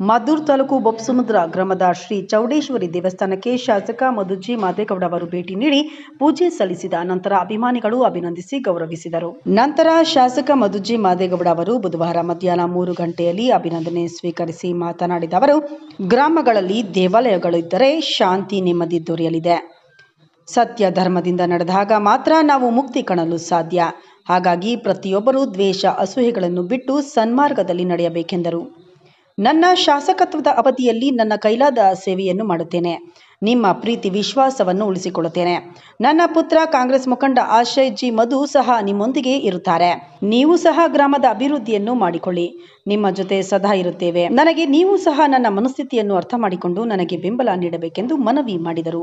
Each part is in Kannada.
ಮದ್ದೂರು ತಾಲೂಕು ಬೊಪ್ಪಸಮುದ್ರ ಗ್ರಾಮದ ಶ್ರೀ ಚೌಡೇಶ್ವರಿ ದೇವಸ್ಥಾನಕ್ಕೆ ಶಾಸಕ ಮಧುಜಿ ಮಾದೇಗೌಡ ಅವರು ಭೇಟಿ ನೀಡಿ ಪೂಜೆ ಸಲ್ಲಿಸಿದ ನಂತರ ಅಭಿಮಾನಿಗಳು ಅಭಿನಂದಿಸಿ ಗೌರವಿಸಿದರು. ನಂತರ ಶಾಸಕ ಮಧುಜಿ ಮಾದೇಗೌಡ ಅವರು ಬುಧವಾರ ಮಧ್ಯಾಹ್ನ ಮೂರು ಗಂಟೆಯಲ್ಲಿ ಅಭಿನಂದನೆ ಸ್ವೀಕರಿಸಿ ಮಾತನಾಡಿದ ಅವರು, ಗ್ರಾಮಗಳಲ್ಲಿ ದೇವಾಲಯಗಳಿದ್ದರೆ ಶಾಂತಿ ನೆಮ್ಮದಿ ದೊರೆಯಲಿದೆ. ಸತ್ಯ ಧರ್ಮದಿಂದ ನಡೆದಾಗ ಮಾತ್ರ ನಾವು ಮುಕ್ತಿ ಕಾಣಲು ಸಾಧ್ಯ. ಹಾಗಾಗಿ ಪ್ರತಿಯೊಬ್ಬರೂ ದ್ವೇಷ ಅಸೂಹೆಗಳನ್ನು ಬಿಟ್ಟು ಸನ್ಮಾರ್ಗದಲ್ಲಿ ನಡೆಯಬೇಕೆಂದರು. ನನ್ನ ಶಾಸಕತ್ವದ ಅವಧಿಯಲ್ಲಿ ನನ್ನ ಕೈಲಾದ ಸೇವೆಯನ್ನು ಮಾಡುತ್ತೇನೆ. ನಿಮ್ಮ ಪ್ರೀತಿ, ವಿಶ್ವಾಸವನ್ನು ಉಳಿಸಿಕೊಳ್ಳುತ್ತೇನೆ. ನನ್ನ ಪುತ್ರ ಕಾಂಗ್ರೆಸ್ ಮುಖಂಡ ಆಶಯ್ ಜಿ ಮಧು ಸಹ ನಿಮ್ಮೊಂದಿಗೆ ಇರುತ್ತಾರೆ. ನೀವು ಸಹ ಗ್ರಾಮದ ಅಭಿವೃದ್ಧಿಯನ್ನು ಮಾಡಿಕೊಳ್ಳಿ. ನಿಮ್ಮ ಜೊತೆ ಸದಾ ಇರುತ್ತೇವೆ. ನನಗೆ ನೀವು ಸಹ ನನ್ನ ಮನಸ್ಥಿತಿಯನ್ನು ಅರ್ಥ ಮಾಡಿಕೊಂಡು ನನಗೆ ಬೆಂಬಲ ನೀಡಬೇಕೆಂದು ಮನವಿ ಮಾಡಿದರು.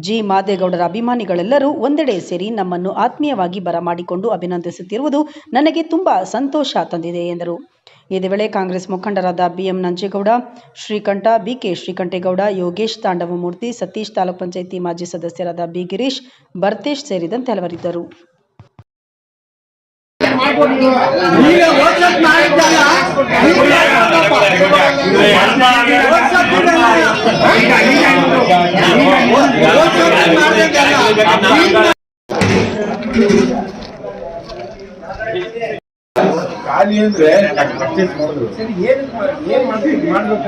ಜಿ. ಮಾದೇಗೌಡರ ಅಭಿಮಾನಿಗಳೆಲ್ಲರೂ ಒಂದೆಡೆ ಸೇರಿ ನಮ್ಮನ್ನು ಆತ್ಮೀಯವಾಗಿ ಬರಮಾಡಿಕೊಂಡು ಅಭಿನಂದಿಸುತ್ತಿರುವುದು ನನಗೆ ತುಂಬಾ ಸಂತೋಷ ತಂದಿದೆ ಎಂದರು. ಇದೇ ವೇಳೆ ಕಾಂಗ್ರೆಸ್ ಮುಖಂಡರಾದ ಬಿಎಂ ನಂಜೇಗೌಡ ಶ್ರೀಕಂಠ ಬಿಕೆ ಶ್ರೀಕಂಠೇಗೌಡ ಯೋಗೇಶ್ ತಾಂಡವಮೂರ್ತಿ ಸತೀಶ್ ತಾಲೂಕ್ ಪಂಚಾಯಿತಿ ಮಾಜಿ ಸದಸ್ಯರಾದ ಬಿ ಗಿರೀಶ್ ಭರ್ತೇಶ್ ಸೇರಿದಂತೆ ಹಲವರಿದ್ದರು ಖಾಲಿ ಅಂದ್ರೆ ಪರ್ಚೇಸ್ ಮಾಡಿದ್ರು ಏನ್ ಏನ್ ಮಾಡ್ಬೇಕು